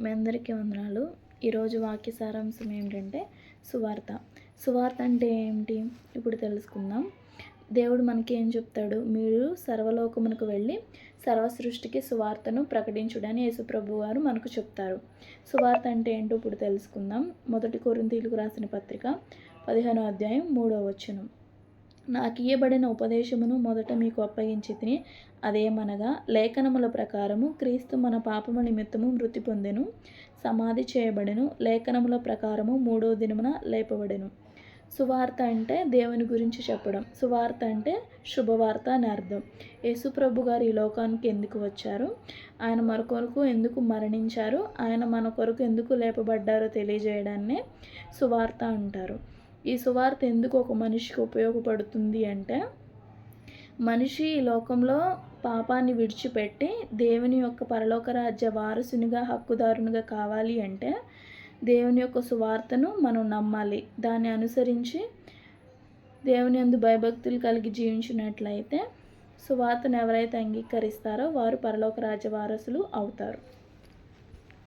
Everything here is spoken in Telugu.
మీ అందరికీ వందనాలు. ఈరోజు వాక్య సారాంశం ఏమిటంటే సువార్త. సువార్త అంటే ఏమిటి? ఇప్పుడు తెలుసుకుందాం. దేవుడు మనకి ఏం చెప్తాడు? మీరు సర్వలోకమునకు వెళ్ళి సర్వ సృష్టికి సువార్తను ప్రకటించుడని యేసుప్రభు వారు మనకు చెప్తారు. సువార్త అంటే ఏంటో ఇప్పుడు తెలుసుకుందాం. మొదటి కొరింతీలకు రాసిన పత్రిక పదిహేనో అధ్యాయం మూడో వచనం. నాకు ఇయ్యబడిన ఉపదేశమును మొదట మీకు అప్పగించి తిని అదేమనగా లేఖనముల ప్రకారము క్రీస్తు మన పాపము నిమిత్తము మృతి పొందెను సమాధి చేయబడెను లేఖనముల ప్రకారము మూడో దినమున లేపబడెను. సువార్త అంటే దేవుని గురించి చెప్పడం. సువార్త అంటే శుభవార్త అని అర్థం. యేసుప్రభు గారు ఈ లోకానికి ఎందుకు వచ్చారు? ఆయన మన కొరకు ఎందుకు మరణించారు? ఆయన మన కొరకు ఎందుకు లేపబడ్డారో తెలియజేయడాన్నే సువార్త అంటారు. ఈ సువార్త ఎందుకు ఒక మనిషికి ఉపయోగపడుతుంది అంటే మనిషి ఈ లోకంలో పాపాన్ని విడిచిపెట్టి దేవుని యొక్క పరలోక రాజ్య వారసునిగా హక్కుదారునిగా కావాలి అంటే దేవుని యొక్క సువార్తను మనం నమ్మాలి. దాన్ని అనుసరించి దేవుని అందు భయభక్తులు కలిగి జీవించినట్లయితే సువార్తను ఎవరైతే అంగీకరిస్తారో వారు పరలోక రాజ్య వారసులు అవుతారు.